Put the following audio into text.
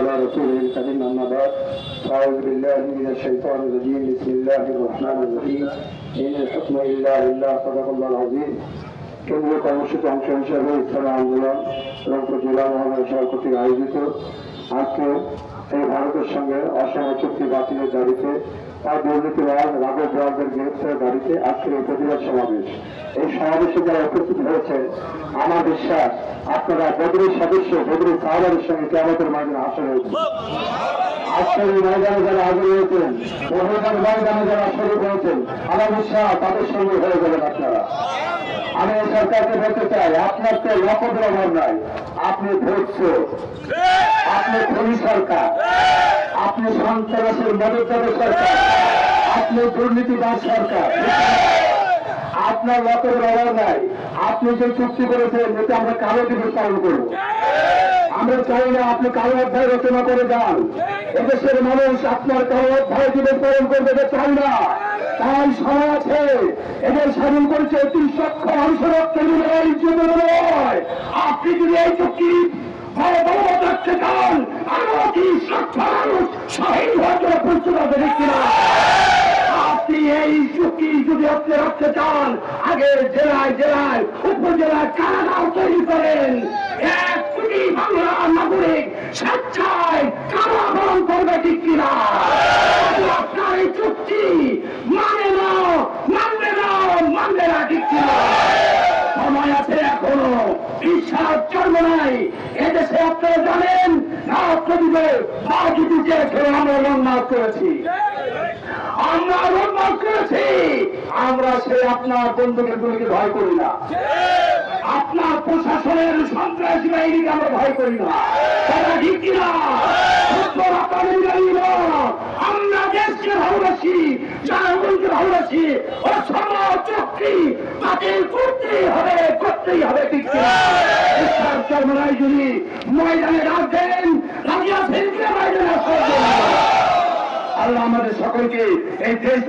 على رسوله الكريم أما بعد أعوذ بالله من الشيطان الرجيم بسم الله الرحمن الرحيم إن الحكم إلا لله صدق الله العظيم কেন্দ্রীয় কর্মসূচি অংশ হিসাবে ইসলাম আন্দোলন রংপুর জেলা মহানগর কর্তৃক আয়োজিত আজকে এই ভারতের সঙ্গে অসম চুক্তি বাতিলের দাবিতে তার দুর্নীতিবাদ রাঘব রাজের গ্রেপ্তারের দাবিতে আজকের এই প্রতিবাদ সমাবেশ। এই সমাবেশে যারা উপস্থিত হয়েছেন আমার বিশ্বাস আপনারা বদরির সদস্য, বদরির সাহাবাদের সঙ্গে কেমতের মাঝে আসা হয়েছে আজকের এই ময়দানে যারা হাজির হয়েছেন বহুদার ময়দানে যারা শরীর হয়েছেন, আমার বিশ্বাস তাদের সঙ্গে হয়ে যাবেন আপনারা। আমি সরকারকে বলতে চাই, আপনার তো অভাব নাই, আপনি ভোটছো আপনি খনি সরকার। আপনি সন্ত্রাসের মদত সরকার। আপনি দুর্নীতিবাদ সরকার। আপনার লকের অভাব নাই। আপনি যে চুক্তি করেছেন এতে আমরা কালো দিবস পালন করব? আমরা চাই না আপনি কালো অধ্যায় রচনা করে যান। এদেশের মানুষ আপনার কালো অধ্যায় দিবস পালন করবে, এটা চাই না। তাই সময় আছে। এদের স্বাধীন করেছে তিন লক্ষ মানুষের আপনি যদি এই চুক্তি বলবৎ চান আরও কি মানুষ আপনি এই চুক্তি যদি আপনি রাখতে চান, আগে জেলায় জেলায়, উপজেলায় কারাগার তৈরি করেন। এক কোটি বাংলা নাগরিক স্বেচ্ছায় কারাবরণ করবে ঠিক কিনা আপনার এই চুক্তি মানে না মানবে না মানবে না ঠিক কিনা সময় আছে এখনও বিশ্বাস জন্ম নাই। এদেশে আপনারা জানেন না দিবে বা যদি চেয়েছিল আমরা লন্ডন করেছি। আমরা লন্ডন করেছি। আমরা সে আপনার বন্ধুকে গুলিকে ভয় করি না। আপনার প্রশাসনের সন্ত্রাসী বাহিনীকে আমরা ভয় করি না। তারা ঠিক কিনা? আমরা দেশকে ভালোবাসি, জনগণকে ভালোবাসি। ও সমাজ চক্রি বাতিল করতেই হবে করতেই হবে ঠিক কিনা? চর্মরাই যদি ময়দানে রাখেন রাজিয়া সেনকে ময়দানে। আল্লাহ আমাদের সকলকে এই দেশ